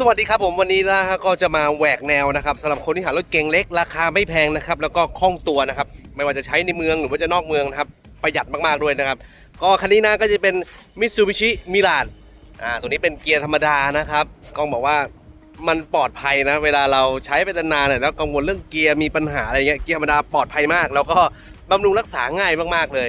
สวัสดีครับผมวันนี้นะฮะก็จะมาแหวกแนวนะครับสำหรับคนที่หารถเก๋งเล็ก ราคาไม่แพงนะครับ แล้วก็คล่องตัวนะครับ ไม่ว่าจะใช้ในเมืองหรือว่าจะนอกเมืองนะครับประหยัดมากๆด้วยนะครับ ก็คันนี้นะก็จะเป็น Mitsubishi m i r a g อ่าตัวนี้เป็นเกียร์ธรรมดานะครับกล้องบอกว่ามันปลอดภัยนะ เวลาเราใช้ไปนานๆเนี่ยแล้วกังวลเรื่องเกียร์มีปัญหาอะไรเงี้ยเกียร์ธรรมดาปลอดภัยมาก แล้วก็บำรุงรักษาง่ายมากๆเลย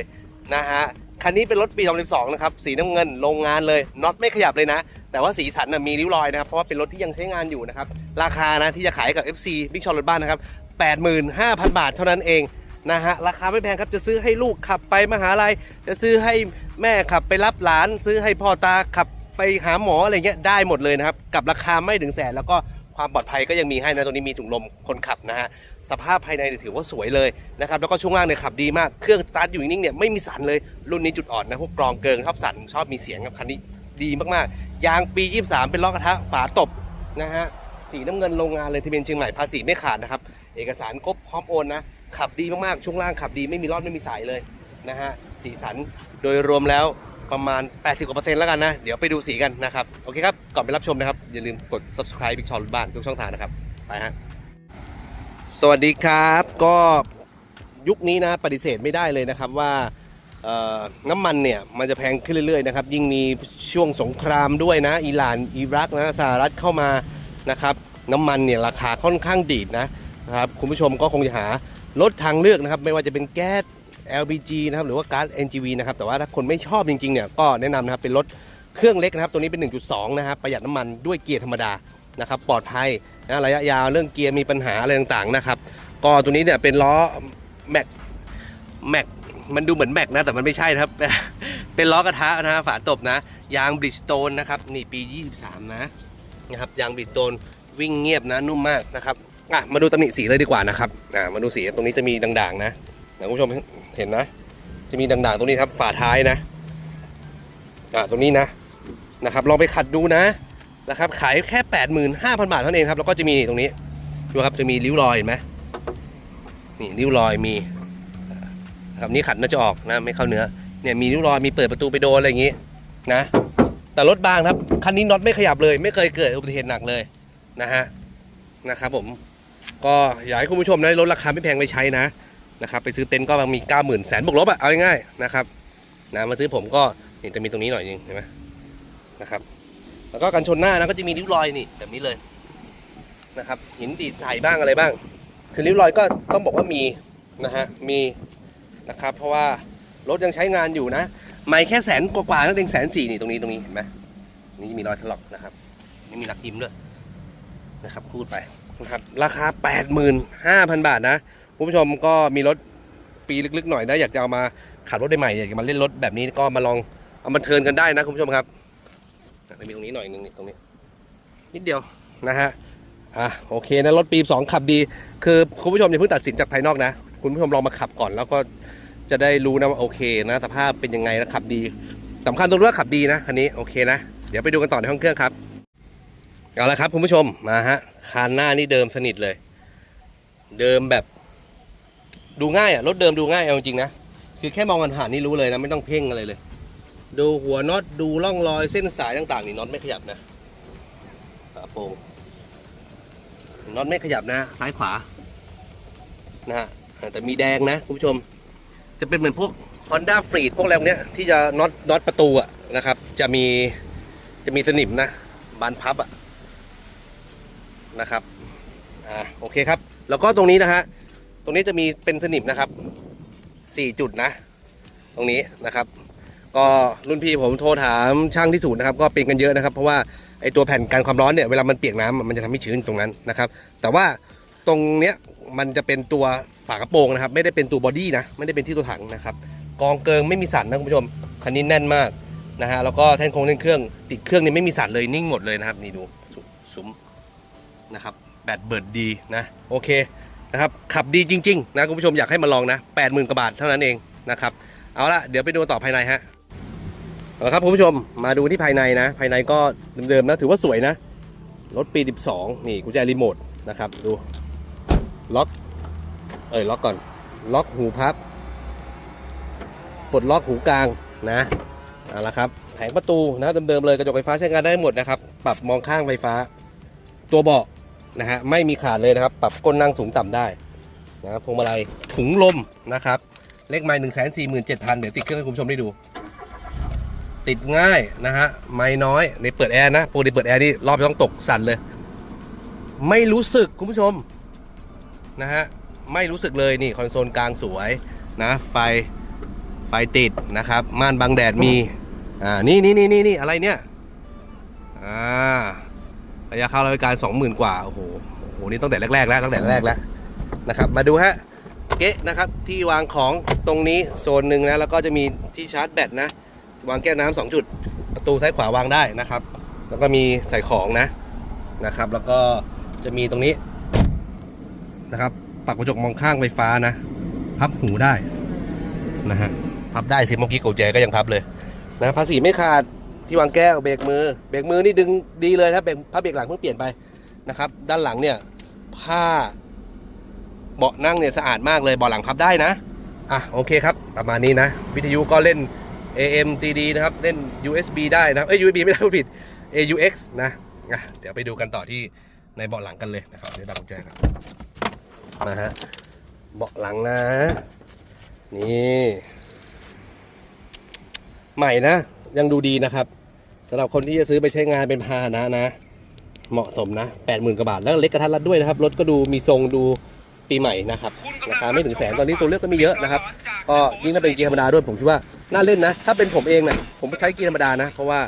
นะฮะ คันนี้เป็นรถปี 2012 นะครับ สีน้ำเงินโรงงานเลยน็อตไม่ขยับเลยนะ แต่ว่าสีสันนะมีริ้วรอยนะครับ เพราะว่าเป็นรถที่ยังใช้งานอยู่นะครับ ราคานะที่จะขายกับ FC บิ๊กชอรถบ้านนะครับ 85,000 บาทเท่านั้นเองนะฮะราคาไม่แพงครับจะซื้อให้ลูกขับไปมหาลัย จะซื้อให้แม่ขับไปรับหลาน ซื้อให้พ่อตาขับไปหาหมออะไรเงี้ยได้หมดเลยนะครับกับราคาไม่ถึงแสนแล้วก็ ความปลอดภัยก็ยังมีให้นะตรงนี้มีถุงลมคนขับนะฮะสภาพภายในถือว่าสวยเลยนะครับแล้วก็ช่วงล่างเนี่ยขับดีมากเครื่องสตาร์ทอยู่นิ่งเนี่ยไม่มีสั่นเลยรุ่นนี้จุดอ่อนนะพวกกรองเกิงชอบสั่นชอบมีเสียงครับคันนี้ดีมากๆ ยางปี 23 เป็นล้อกระทะฝาตบนะฮะสีน้ำเงินโรงงานเลยทะเบียนเชียงใหม่ภาษีไม่ขาดนะครับเอกสารครบพร้อมโอนนะขับดีมากๆช่วงล่างขับดีไม่มีรอดไม่มีสายเลยนะฮะสีสันโดยรวมแล้วประมาณ 80กว่าเปอร์เซ็นต์แล้วกันนะ เดี๋ยวไปดูสีกันนะครับ โอเคครับ ก่อนไปรับชมนะครับ อย่าลืมกด subscribe บิ๊กชอลบ้านทุกช่องทางนะครับ ไปฮะ สวัสดีครับ ก็ยุคนี้นะปฏิเสธไม่ได้เลยนะครับว่าน้ำมันเนี่ยมันจะแพงขึ้นเรื่อยๆนะครับ ยิ่งมีช่วงสงครามด้วยนะ อิหร่านอิรักนะสหรัฐเข้ามานะครับ น้ำมันเนี่ยราคาค่อนข้างดีดนะครับคุณผู้ชมก็คงจะหารถทางเลือกนะครับ ไม่ว่าจะเป็นแก๊ส LPG นะครับหรือว่าก๊าซ NGV นะครับแต่ว่าถ้าคนไม่ชอบจริงๆเนี่ยก็แนะนำนะครับเป็นรถ เครื่องเล็กนะครับตัวนี้เป็น 1.2 นะครับประหยัดน้ำมันด้วยเกียร์ธรรมดานะครับปลอดภัยนะระยะยาวเรื่องเกียร์มีปัญหาอะไรต่างๆนะครับก็ตัวนี้เนี่ยเป็นล้อแม็กแม็กมันดูเหมือนแม็กนะแต่มันไม่ใช่นะครับ เป็นล้อกระทะนะฝาตบนะ ยางบริสโตนนะครับนี่ปี 23 นะนะครับยางบริสโตนวิ่งเงียบนะนุ่มมากนะครับอะมาดูตำหนิสีเลยดีกว่านะครับอ่ามาดูสีตรงนี้จะมีด่างๆนะนะคุณผู้ชมเห็นนะ จะมีด่างๆตรงนี้ครับฝาท้ายนะอ่าตรงนี้นะ นะครับลองไปขัดดูนะนะครับขายแค่ 85,000 บาทเท่านั้นเองครับแล้วก็จะมีตรงนี้ดูครับจะมีริ้วรอยเห็นไหมนี่ริ้วรอยมีครับนี่ขัดน่าจะออกนะไม่เข้าเนื้อเนี่ยมีริ้วรอยมีเปิดประตูไปโดนอะไรอย่างงี้นะ แต่รถบางครับคันนี้น็อตไม่ขยับเลย ไม่เคยเกิดอุบัติเหตุหนักเลยนะฮะนะครับผมก็อยากให้คุณผู้ชมได้รถราคาไม่แพงไปใช้นะนะครับไปซื้อเต็นท์ก็บางมี90,000แสนบวกลบอะเอาง่ายๆนะครับนะมาซื้อผมก็นี่จะมีตรงนี้หน่อยนึงเห็นไหม นะครับ แล้วก็กันชนหน้านะก็จะมีริ้วรอยนี่แบบนี้เลยนะครับหินดีดใส่บ้างอะไรบ้าง คือริ้วรอยก็ต้องบอกว่ามีนะฮะมีนะครับ เพราะว่ารถยังใช้งานอยู่นะไม่แค่แสนกว่าๆนั่นเองแสนสี่นี่ตรงนี้ตรงนี้เห็นไหมนี่มีรอยถลอกนะครับ นี่มีรักยิ้มด้วยนะครับพูดไปนะครับราคา 85,000 บาทนะคุณผู้ชมก็มีรถปีลึกๆหน่อยนะอยากจะเอามาขับรถได้ใหม่อยากจะมาเล่นรถแบบนี้ก็มาลองเอามาเทิร์นกันได้นะคุณผู้ชมครับ จะมีตรงนี้หน่อยนึงนี่ตรงนี้ นิดเดียวนะฮะอะโอเคนะรถปี2ขับดี คือคุณผู้ชมอย่าเพิ่งตัดสินจากภายนอกนะ คุณผู้ชมลองมาขับก่อนแล้วก็จะได้รู้นะว่าโอเคนะสภาพเป็นยังไงนะขับดีสำคัญตรงที่ว่าขับดีนะคันนี้โอเคนะ เดี๋ยวไปดูกันต่อในห้องเครื่องครับเอาละครับคุณผู้ชมมาฮะคานหน้านี่เดิมสนิทเลย เดิมแบบ ดูง่ายอะรถเดิมดูง่ายเอาจริงๆนะคือแค่มองกันผ่านนี่รู้เลยนะไม่ต้องเพ่งอะไรเลย ดูหัวน็อตดูร่องรอยเส้นสายต่างๆนี่น็อตไม่ขยับนะฝาโปร่งน็อตไม่ขยับนะ ซ้ายขวานะฮะแต่มีแดงนะคุณผู้ชม จะเป็นเหมือนพวก Honda f r e e d พวกอะไรพวกเนี้ยที่จะน็อตน็อตประตูอะนะครับ จะมีจะมีสนิมนะ บานพับอะนะครับอ่าโอเคครับ แล้วก็ตรงนี้นะฮะตรงนี้จะมีเป็นสนิมนะครับสี่จุดนะ ตรงนี้นะครับ ก็รุ่นพี่ผมโทรถามช่างที่ศูนย์นะครับก็เป็นกันเยอะนะครับ เพราะว่าไอตัวแผ่นกันความร้อนเนี่ยเวลามันเปียกน้ำมันจะทำให้ชื้นตรงนั้นนะครับ แต่ว่าตรงเนี้ยมันจะเป็นตัวฝากระโปรงนะครับ ไม่ได้เป็นตัวบอดี้นะไม่ได้เป็นที่ตัวถังนะครับ กองเกิงไม่มีสั่นนะคุณผู้ชมคันนี้แน่นมากนะฮะแล้วก็แท่นโครงแท่นเครื่องติดเครื่องนี่ไม่มีสั่นเลยนิ่งหมดเลยนะครับนี่ดูสุซุ้มนะครับแบตเบิร์ดดีนะโอเคนะครับขับดีจริง ๆ นะคุณผู้ชมอยากให้มาลองนะแปดหมื่นกว่าบาทเท่านั้นเองนะครับ เอาละเดี๋ยวไปดูต่อภายในฮะ เอาละครับคุณผู้ชมมาดูที่ภายในนะ ภายในก็เดิมๆนะถือว่าสวยนะ รถปี 12 นี่กุญแจรีโมทนะครับดูล็อกเอ้ยล็อกก่อน ล็อกหูพับปลดล็อกหูกลางนะเอาละครับแผงประตูนะเดิมๆเลยกระจกไฟฟ้าใช้งานได้หมดนะครับ ปรับมองข้างไฟฟ้า ตัวเบาะนะฮะไม่มีขาดเลยนะครับ ปรับก้นนั่งสูงต่ำได้นะครับพวงมาลัยถุงลมนะครับ เลขไม้หนึ่งแสนสี่หมื่นเจ็ดพันเดี๋ยวติดเครื่องให้คุณผู้ชมได้ดู ติดง่ายนะฮะไม้น้อยในเปิดแอร์นะปกติเปิดแอร์นี่รอบต้องตกสั่นเลย ไม่รู้สึกคุณผู้ชมนะฮะไม่รู้สึกเลยนี่คอนโซลกลางสวยนะไฟไฟติดนะครับ ม่านบังแดดมีอ่านี่นี่นี่นี่นี่อะไรเนี่ยอ่าระยะเข้าราชการสองหมื่นกว่าโอ้โหโอ้โหนี่ตั้งแต่แรกๆแล้วตั้งแต่แรกแล้วนะครับ มาดูฮะเก๊ะนะครับที่วางของตรงนี้โซนหนึ่งนะแล้วก็จะมีที่ชาร์จแบตนะ วางแก้วน้ำสองจุด ประตูซ้ายขวาวางได้นะครับ แล้วก็มีใส่ของนะนะครับ แล้วก็จะมีตรงนี้นะครับปักกระจกมองข้างไฟฟ้านะ พับหูได้นะฮะพับได้สิเมื่อกี้กูแจก็ยังพับเลยนะภาษีไม่ขาดที่วางแก้วเบรกมือเบรกมือนี่ดึงดีเลยครับเบรกพับเบรกหลังเพิ่งเปลี่ยนไปนะครับ ด้านหลังเนี่ยผ้าเบาะนั่งเนี่ยสะอาดมากเลยเบาะหลังพับได้นะอะโอเคครับ ประมาณนี้นะ วิทยุก็เล่น AM CD นะครับ เล่น USB ได้นะครับเอ้ย USB ไม่ได้ผิด AUX นะอะเดี๋ยวไปดูกันต่อที่ในเบาะหลังกันเลยนะครับเดี๋ยวดังกุญแจครับมาฮะเบาะหลังนะ นี่ ใหม่นะ ยังดูดีนะครับสำหรับคนที่จะซื้อไปใช้งานเป็นพาหนะนะ เหมาะสมนะ 80,000กว่าบาท แล้วเล็กกระทัดรัดด้วยนะครับ รถก็ดูมีทรงดูปีใหม่นะครับราคาไม่ถึงแสนตอนนี้ตัวเลือกก็มีเยอะนะครับ ก็ยิ่งถ้าเป็นเกียร์ธรรมดาด้วยผมคิดว่า น่าเล่นนะ ถ้าเป็นผมเองนะผมใช้เกียร์ธรรมดานะ เพราะว่า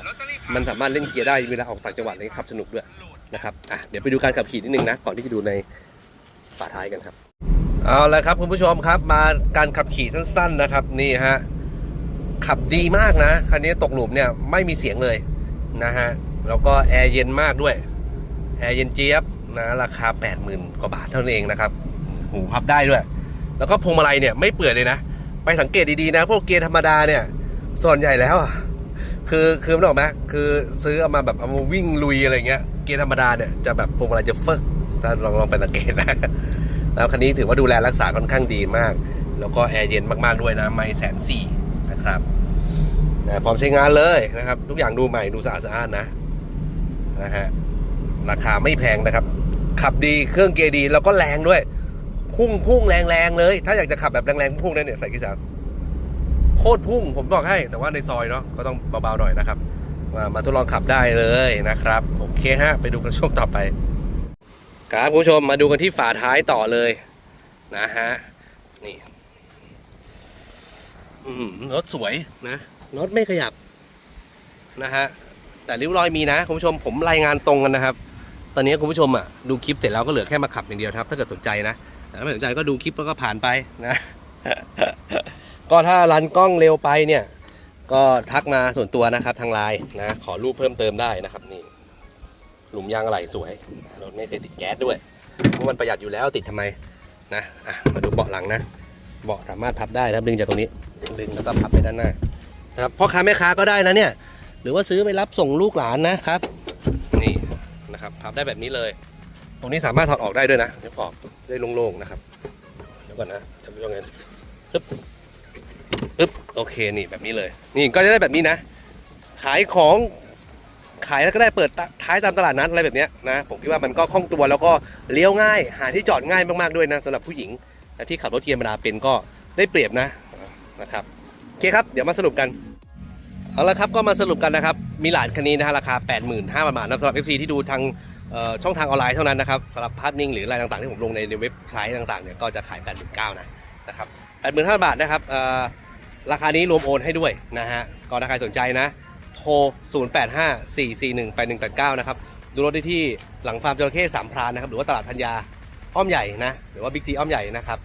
มันสามารถเล่นเกียร์ได้เวลาออกต่างจังหวัดอะไรขับสนุกด้วยนะครับอะเดี๋ยวไปดูการขับขี่นิดนึงนะ ก่อนที่จะดูในฝาท้ายกันครับ เอาละครับคุณผู้ชมครับมาการขับขี่สั้น ๆนะครับ นี่ฮะขับดีมากนะคันนี้ตกหลุมเนี่ยไม่มีเสียงเลยนะฮะแล้วก็แอร์เย็นมากด้วยแอร์เย็นเจี๊ยบนะราคา 80,000 กว่าบาทเท่านั้นเองนะครับ หูพับได้ด้วย แล้วก็พวงมาลัยเนี่ยไม่เปื่อยเลยนะ ไปสังเกตดีๆนะ พวกเกียร์ธรรมดาเนี่ย ส่วนใหญ่แล้วอะคือคือไม่ออกไหมคือซื้อเอามาแบบเอามาวิ่งลุยอะไรเงี้ยเกียร์ธรรมดาเนี่ยจะแบบพวงมาลัยจะเฟิกจะลองลองไปสังเกตนะแล้วคันนี้ถือว่าดูแลรักษาค่อนข้างดีมาก แล้วก็แอร์เย็นมากๆด้วยนะไม่แสนสี่นะครับนะพร้อมใช้งานเลยนะครับ ทุกอย่างดูใหม่ดูสะอาดสะอาดนะนะฮะราคาไม่แพงนะครับ ขับดีเครื่องเกียร์ดีแล้วก็แรงด้วย พุ่งพุ่งแรงแรงๆเลย ถ้าอยากจะขับแบบแรงแรงๆพุ่งๆได้เนี่ยใส่กีสามโคตรพุ่งผมบอกให้ แต่ว่าในซอยเนาะก็ต้องเบาๆหน่อยนะครับ มามาทดลองขับได้เลยนะครับโอเคฮะไปดูกันช่วงต่อไปครับคุณผู้ชมมาดูกันที่ฝาท้ายต่อเลยนะฮะนี่อื้อหือรถสวยนะรถไม่ขยับนะฮะแต่ริ้วรอยมีนะคุณผู้ชมผมรายงานตรงกันนะครับ ตอนนี้คุณผู้ชมอะดูคลิปเสร็จแล้วก็เหลือแค่มาขับอย่างเดียวครับ ถ้าเกิดสนใจนะแต่ ถ้าไม่สนใจก็ดูคลิปแล้วก็ผ่านไปนะ ก็ถ้ารันกล้องเร็วไปเนี่ย ก็ทักมาส่วนตัวนะครับทางไลน์นะ ขอรูปเพิ่มเติมได้นะครับนี่ หลุมยางอะไหล่สวยรถไม่เคยติดแก๊สด้วยเพราะมันประหยัดอยู่แล้วติดทำไมนะอะมาดูเบาะหลังนะเบาะสามารถพับได้นะครับดึงจากตรงนี้ดึงแล้วก็พับไปด้านหน้านะครับพ่อค้าแม่ค้าก็ได้นะเนี่ย หรือว่าซื้อไปรับส่งลูกหลานนะครับ นี่นะครับพับได้แบบนี้เลย ตรงนี้สามารถถอดออกได้ด้วยนะเดี๋ยวออกได้โล่งๆนะครับ เดี๋ยวก่อนนะจะเป็นยังไงปึ๊บปึ๊บโอเคนี่แบบนี้เลย นี่ก็จะได้แบบนี้นะ ขายของขายแล้วก็ได้เปิดท้ายตามตลาดนัดอะไรแบบนี้นะ ผมคิดว่ามันก็คล่องตัวแล้วก็เลี้ยวง่าย หาที่จอดง่ายมากๆด้วยนะสำหรับผู้หญิงที่ขับรถเกียร์ธรรมดาเป็นก็ได้เปรียบนะนะครับโอเคครับเดี๋ยวมาสรุปกันเอาละครับก็มาสรุปกันนะครับ มีหลานคันนี้นะฮะราคา 85,000บาทนะสำหรับ FC ที่ดูทาง ช่องทางออนไลน์เท่านั้นนะครับสำหรับภาพนิ่งหรืออะไรต่างๆ ที่ผมลงในเว็บไซต์ต่างๆเนี่ยก็จะขาย 89,000นะนะครับ85,000 บาทนะครับราคานี้รวมโอนให้ด้วยนะฮะก็ถ้าใครสนใจนะ โทร 0854418189 นะครับ ดูรถได้ที่หลังฟาร์มจระเข้สามพรานนะครับ หรือว่าตลาดธัญญาอ้อมใหญ่นะ หรือว่าบิ๊กซีอ้อมใหญ่นะครับ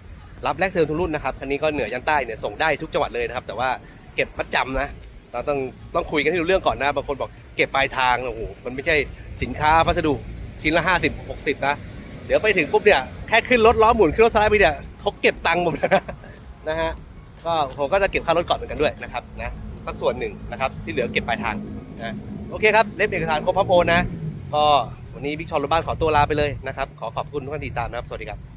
รับแลกเทิร์นทุกรุ่นนะครับ คันนี้ก็เหนือยันใต้เนี่ยส่งได้ทุกจังหวัดเลยนะครับ แต่ว่าเก็บมัดจำนะ เราต้องต้องคุยกันให้รู้เรื่องก่อนนะ บางคนบอกเก็บปลายทาง โอ้โห มันไม่ใช่สินค้าพัสดุ ชิ้นละห้าสิบหกสิบนะ เดี๋ยวไปถึงปุ๊บเนี่ย แค่ขึ้นรถล้อหมุนขึ้นรถสไลด์ไปเนี่ยเขาเก็บตังค์หมดนะนะฮะก็ผมก็จะเก็บค่ารถก่อนเหมือนกันด้วยนะครับนะสักส่วนหนึ่งนะครับที่เหลือเก็บปลายทางนะโอเคครับเล่มเอกสารครบพร้อมโอนนะ ก็วันนี้บิ๊กชอนรถบ้านขอตัวลาไปเลยนะครับ ขอขอบคุณทุกท่านที่ติดตามนะครับ สวัสดีครับ